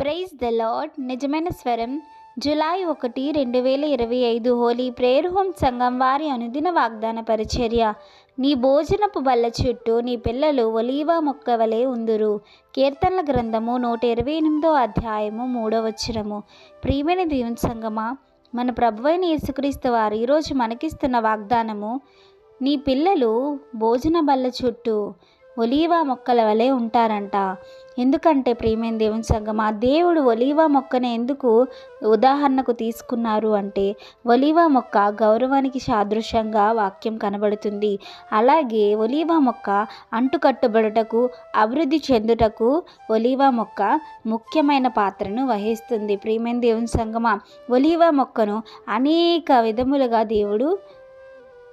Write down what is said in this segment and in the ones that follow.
Praise the lord నిజమైన స్వరం. July ఒకటి రెండు వేల ఇరవై ఐదు హోలీ ప్రేయర్ హోమ్ సంఘం వారి అనుదిన వాగ్దాన పరిచర్య. నీ భోజనపు బల్ల చుట్టూ నీ పిల్లలు ఒలీవ మొక్క వలె ఉందురు. కీర్తనల గ్రంథము నూట ఇరవై ఎనిమిదో అధ్యాయము మూడో వచనము. ప్రియమైన దేవుని సంగమా మన ప్రభువైన యేసుక్రీస్తు వారు ఈరోజు మనకిస్తున్న వాగ్దానము నీ పిల్లలు భోజన బల్ల చుట్టూ ఒలీవా మొక్కల వలె ఉంటారంట. ఎందుకంటే ప్రియమైన దేవుని సంగమా దేవుడు ఒలీవా మొక్కను ఎందుకు ఉదాహరణకు తీసుకున్నారు అంటే ఒలీవా మొక్క గౌరవానికి సాదృశ్యంగా వాక్యం కనబడుతుంది. అలాగే ఒలీవా మొక్క అంటుకట్టుబడుటకు అభివృద్ధి చెందుటకు ఒలీవా మొక్క ముఖ్యమైన పాత్రను వహిస్తుంది. ప్రియమైన దేవుని సంగమా ఒలీవా మొక్కను అనేక విధములుగా దేవుడు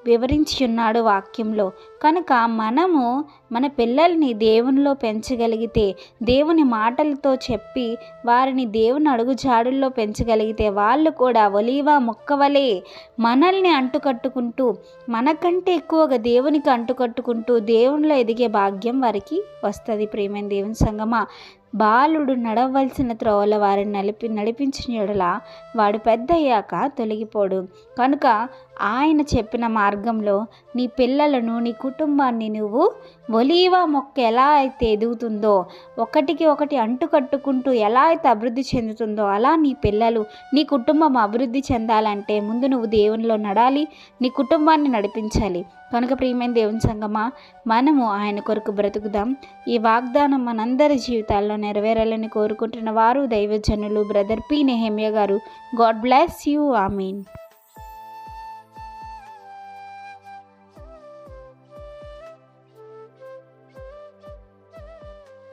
వివరించి ఉన్నాడు వాక్యంలో. కనుక మనము మన పిల్లల్ని దేవునిలో పెంచగలిగితే దేవుని మాటలతో చెప్పి వారిని దేవుని అడుగుజాడుల్లో పెంచగలిగితే వాళ్ళు కూడా ఒలీవా మొక్కవలే మనల్ని అంటుకట్టుకుంటూ మనకంటే ఎక్కువగా దేవునికి అంటుకట్టుకుంటూ దేవునిలో ఎదిగే భాగ్యం వారికి వస్తుంది. ప్రేమైన దేవుని సంగమా బాలుడు నడవలసిన త్రోవల వారిని నడిపి నడిపించిన యెడల వాడు పెద్ద అయ్యాక తొలగిపోడు. కనుక ఆయన చెప్పిన మార్గంలో నీ పిల్లలను నీ కుటుంబాన్ని నువ్వు ఒలీవా మొక్క ఎలా అయితే ఎదుగుతుందో ఒకటికి ఒకటి అంటుకట్టుకుంటూ ఎలా అయితే అభివృద్ధి చెందుతుందో అలా నీ పిల్లలు నీ కుటుంబం అభివృద్ధి చెందాలంటే ముందు నువ్వు దేవునిలో నడాలి నీ కుటుంబాన్ని నడిపించాలి. కనుక ప్రియమైన దేవుని సంగమా మనము ఆయన కొరకు బ్రతుకుదాం. ఈ వాగ్దానం మనందరి జీవితాల్లో నెరవేరాలని కోరుకుంటున్న వారు దైవజనులు బ్రదర్ పి. నెహమ్య గారు. God bless you. ఆమీన్.